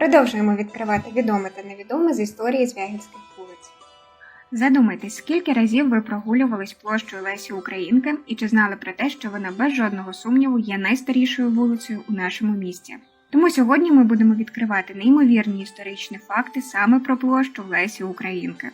Продовжуємо відкривати відоме та невідоме з історії Звягільських вулиць. Задумайтесь, скільки разів ви прогулювались площою Лесі Українки і чи знали про те, що вона без жодного сумніву є найстарішою вулицею у нашому місті. Тому сьогодні ми будемо відкривати неймовірні історичні факти саме про площу Лесі Українки.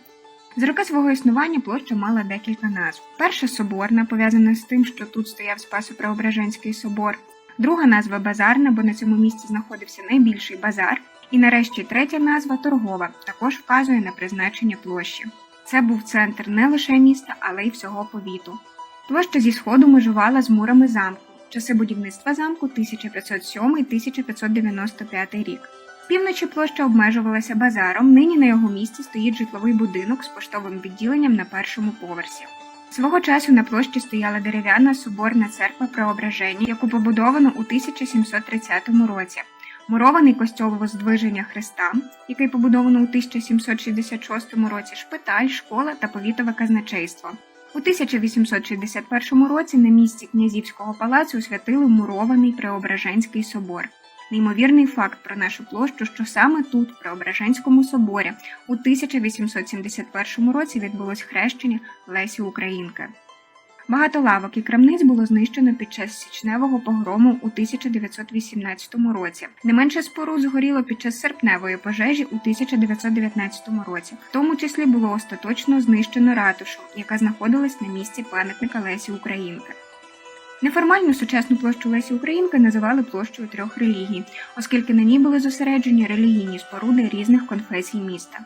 За роки свого існування площа мала декілька назв. Перша соборна, пов'язана з тим, що тут стояв Спасо-Преображенський собор. Друга назва базарна, бо на цьому місці знаходився найбільший базар. І нарешті третя назва торгова, також вказує на призначення площі. Це був центр не лише міста, але й всього повіту. Площа зі сходу межувала з мурами замку. Часи будівництва замку 1507-1595 рік. З півночі площа обмежувалася базаром. Нині на його місці стоїть житловий будинок з поштовим відділенням на першому поверсі. Свого часу на площі стояла дерев'яна соборна церква Преображення, яку побудовано у 1730 році. Мурований костьол Воздвиження Христа, який побудовано у 1766 році, шпиталь, школа та повітове казначейство. У 1861 році на місці князівського палацу освятили мурований Преображенський собор. Неймовірний факт про нашу площу, що саме тут, в Преображенському соборі, у 1871 році відбулось хрещення Лесі Українки. Багато лавок і крамниць було знищено під час січневого погрому у 1918 році. Не менше споруд згоріло під час серпневої пожежі у 1919 році. В тому числі було остаточно знищено ратушу, яка знаходилась на місці пам'ятника Лесі Українки. Неформально сучасну площу Лесі Українки називали площею трьох релігій, оскільки на ній були зосереджені релігійні споруди різних конфесій міста.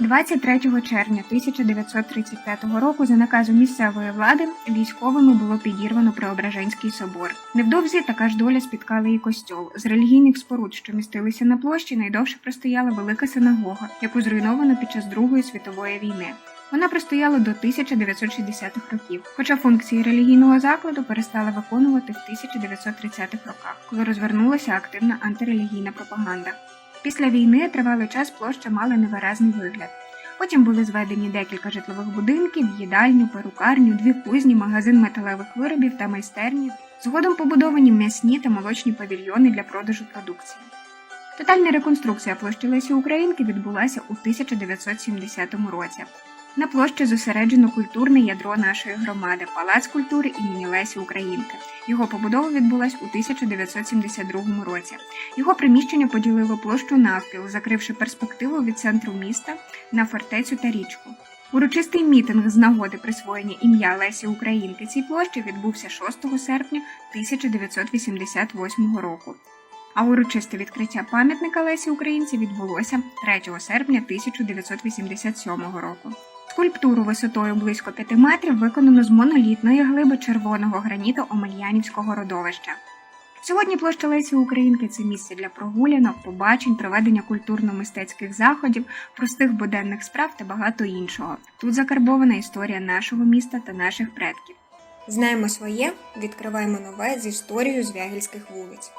23 червня 1935 року за наказом місцевої влади військовими було підірвано Преображенський собор. Невдовзі така ж доля спіткала і костьол. З релігійних споруд, що містилися на площі, найдовше простояла велика синагога, яку зруйновано під час Другої світової війни. Вона простояла до 1960-х років, хоча функції релігійного закладу перестала виконувати в 1930-х роках, коли розвернулася активна антирелігійна пропаганда. Після війни тривалий час площа мала невиразний вигляд. Потім були зведені декілька житлових будинків, їдальню, перукарню, дві кузні, магазин металевих виробів та майстерні. Згодом побудовані м'ясні та молочні павільйони для продажу продукції. Тотальна реконструкція площі Лесі Українки відбулася у 1970 році. На площі зосереджено культурне ядро нашої громади Палац культури імені Лесі Українки. Його побудова відбулась у 1972 році. Його приміщення поділило площу навпіл, закривши перспективу від центру міста на фортецю та річку. Урочистий мітинг з нагоди присвоєння ім'я Лесі Українки цій площі відбувся 6 серпня 1988 року. А урочисте відкриття пам'ятника Лесі Українці відбулося 3 серпня 1987 року. Скульптуру висотою близько 5 метрів виконано з монолітної глиби червоного граніту Омельянівського родовища. Сьогодні площа Лесі Українки це місце для прогулянок, побачень, проведення культурно-мистецьких заходів, простих буденних справ та багато іншого. Тут закарбована історія нашого міста та наших предків. Знаємо своє, відкриваємо нове з історією звягільських вулиць.